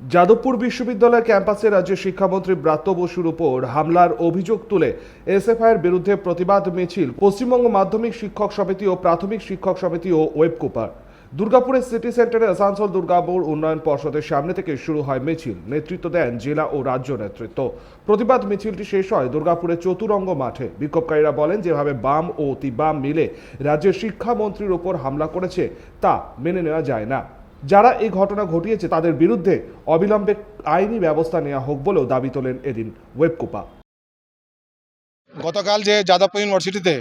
যাদবপুর বিশ্ববিদ্যালয় ক্যাম্পাসে রাজ্যের শিক্ষামন্ত্রী ব্রাত্য বসুর উপর হামলার অভিযোগ তুলে এসএফআইয়ের বিরুদ্ধে প্রতিবাদ মিছিল, পশ্চিমবঙ্গ মাধ্যমিক শিক্ষক সমিতি ও প্রাথমিক শিক্ষক সমিতি ও ওয়েবকুপার। দুর্গাপুরের সিটি সেন্টারে আসানসোল দুর্গাপুর উন্নয়ন পর্ষদের সামনে থেকে শুরু হয় মিছিল। নেতৃত্ব দেন জেলা ও রাজ্য নেতৃত্ব। প্রতিবাদ মিছিলটি শেষ হয় দুর্গাপুরের চতুরঙ্গ মাঠে। বিক্ষোভকারীরা বলেন, যেভাবে বাম ও অতি বাম মিলে রাজ্যের শিক্ষামন্ত্রীর ওপর হামলা করেছে, তা মেনে নেওয়া যায় না। যারা এই ঘটনা ঘটিয়েছে তাদের বিরুদ্ধে অবিলম্বে আইনি ব্যবস্থা নেওয়া হোক বলেও দাবি তোলেন এদিন ওয়েবকুপা। গতকাল যে যাদবপুর ইউনিভার্সিটিতে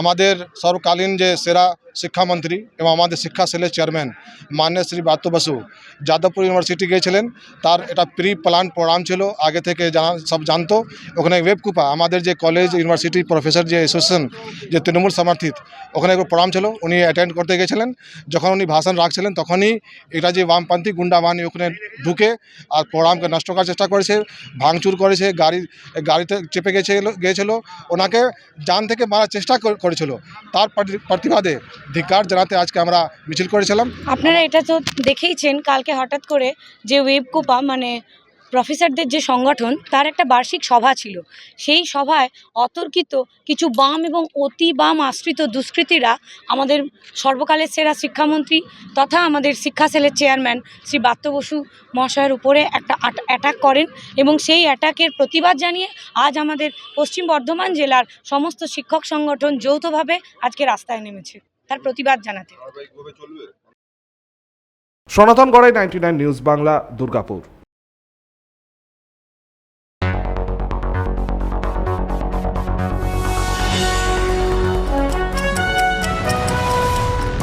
আমাদের সর্বকালীন যে সেরা শিক্ষামন্ত্রী এবং আমাদের শিক্ষা সেলের চেয়ারম্যান মান্য শ্রী ব্রাত্য বসু যাদবপুর ইউনিভার্সিটি গিয়েছিলেন, তার এটা প্রি প্ল্যান প্রোগ্রাম ছিল, আগে থেকে জানা, সব জানতো। ওখানে ওয়েবকুপা আমাদের যে কলেজ ইউনিভার্সিটি প্রফেসর যে অ্যাসোসিয়েশন যে তৃণমূল সমর্থিত, ওখানে একটা প্রোগ্রাম ছিল, উনি অ্যাটেন্ড করতে গেছিলেন যখন উনি ভাষণ রাখছিলেন, তখনই এটা যে বামপন্থী গুন্ডা বাহিনী ওখানে ঢুকে আর প্রোগ্রামকে নষ্ট করার চেষ্টা করেছে, ভাঙচুর করেছে, গাড়ি, গাড়িতে চেপে গেছিল, গিয়েছিল। ওনাকে যান থেকে মারার চেষ্টা করেছিল। তার প্রতি- প্রতিবাদে ধিকার জানাতে আজকে আমরা মিছিল করেছিলাম। আপনারা এটা তো দেখেইছেন, কালকে হঠাৎ করে যে ওয়েব কোপা মানে প্রফেসরদের যে সংগঠন, তার একটা বার্ষিক সভা ছিল। সেই সভায় অতর্কিত কিছু বাম এবং অতি বাম আশ্রিত দুষ্কৃতীরা আমাদের সর্বকালের সেরা শিক্ষামন্ত্রী তথা আমাদের শিক্ষা সেলের চেয়ারম্যান শ্রী বাত্য বসু মহাশয়ের উপরে একটা অ্যাটাক করেন এবং সেই অ্যাটাকের প্রতিবাদ জানিয়ে আজ আমাদের পশ্চিম বর্ধমান জেলার সমস্ত শিক্ষক সংগঠন যৌথভাবে আজকে রাস্তায় নেমেছে। তার প্রতিবাদ জানাতে। Sanatan Garai ninety news Bangla, Durgapur.